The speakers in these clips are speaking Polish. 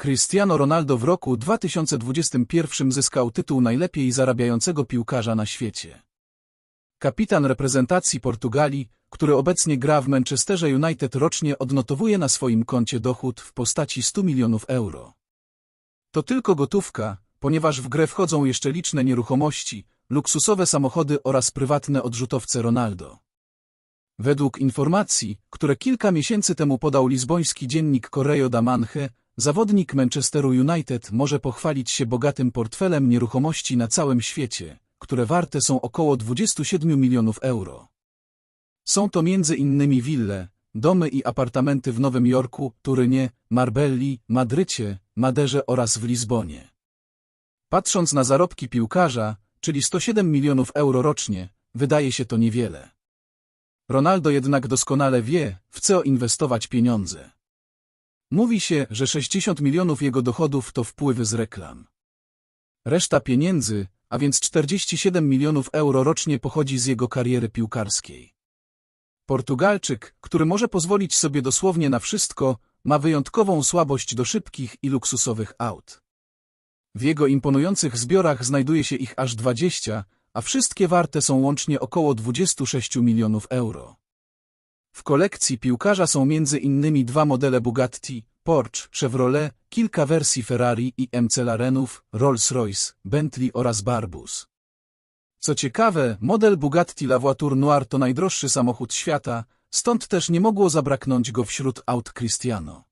Cristiano Ronaldo w roku 2021 zyskał tytuł najlepiej zarabiającego piłkarza na świecie. Kapitan reprezentacji Portugalii, który obecnie gra w Manchesterze United rocznie odnotowuje na swoim koncie dochód w postaci 100 milionów euro. To tylko gotówka, ponieważ w grę wchodzą jeszcze liczne nieruchomości, luksusowe samochody oraz prywatne odrzutowce Ronaldo. Według informacji, które kilka miesięcy temu podał lizboński dziennik Correio da Manche, zawodnik Manchesteru United może pochwalić się bogatym portfelem nieruchomości na całym świecie, które warte są około 27 milionów euro. Są to innymi wille, domy i apartamenty w Nowym Jorku, Turynie, Marbelli, Madrycie, Maderze oraz w Lizbonie. Patrząc na zarobki piłkarza, czyli 107 milionów euro rocznie, wydaje się to niewiele. Ronaldo jednak doskonale wie, w co inwestować pieniądze. Mówi się, że 60 milionów jego dochodów to wpływy z reklam. Reszta pieniędzy, a więc 47 milionów euro rocznie pochodzi z jego kariery piłkarskiej. Portugalczyk, który może pozwolić sobie dosłownie na wszystko, ma wyjątkową słabość do szybkich i luksusowych aut. W jego imponujących zbiorach znajduje się ich aż 20, a wszystkie warte są łącznie około 26 milionów euro. W kolekcji piłkarza są innymi dwa modele Bugatti, Porsche, Chevrolet, kilka wersji Ferrari i McLarenów, Rolls-Royce, Bentley oraz Barbus. Co ciekawe, model Bugatti La Voiture Noire to najdroższy samochód świata, stąd też nie mogło zabraknąć go wśród aut Cristiano.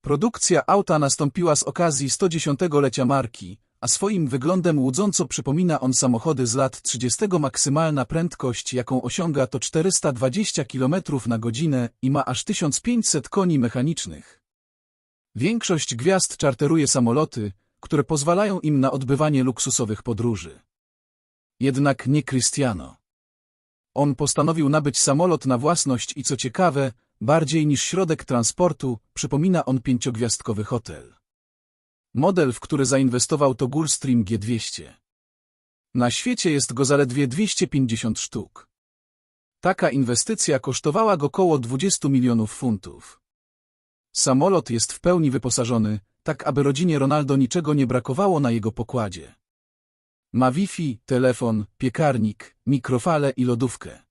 Produkcja auta nastąpiła z okazji 110-lecia marki, a swoim wyglądem łudząco przypomina on samochody z lat 30. Maksymalna prędkość, jaką osiąga to 420 km na godzinę i ma aż 1500 koni mechanicznych. Większość gwiazd czarteruje samoloty, które pozwalają im na odbywanie luksusowych podróży. Jednak nie Cristiano. On postanowił nabyć samolot na własność i co ciekawe, bardziej niż środek transportu, przypomina on pięciogwiazdkowy hotel. Model, w który zainwestował to Gulfstream G200. Na świecie jest go zaledwie 250 sztuk. Taka inwestycja kosztowała go około 20 milionów funtów. Samolot jest w pełni wyposażony, tak aby rodzinie Ronaldo niczego nie brakowało na jego pokładzie. Ma Wi-Fi, telefon, piekarnik, mikrofale i lodówkę.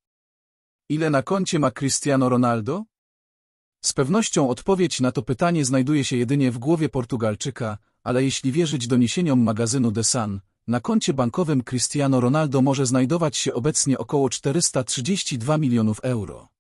Ile na koncie ma Cristiano Ronaldo? Z pewnością odpowiedź na to pytanie znajduje się jedynie w głowie Portugalczyka, ale jeśli wierzyć doniesieniom magazynu The Sun, na koncie bankowym Cristiano Ronaldo może znajdować się obecnie około 432 milionów euro.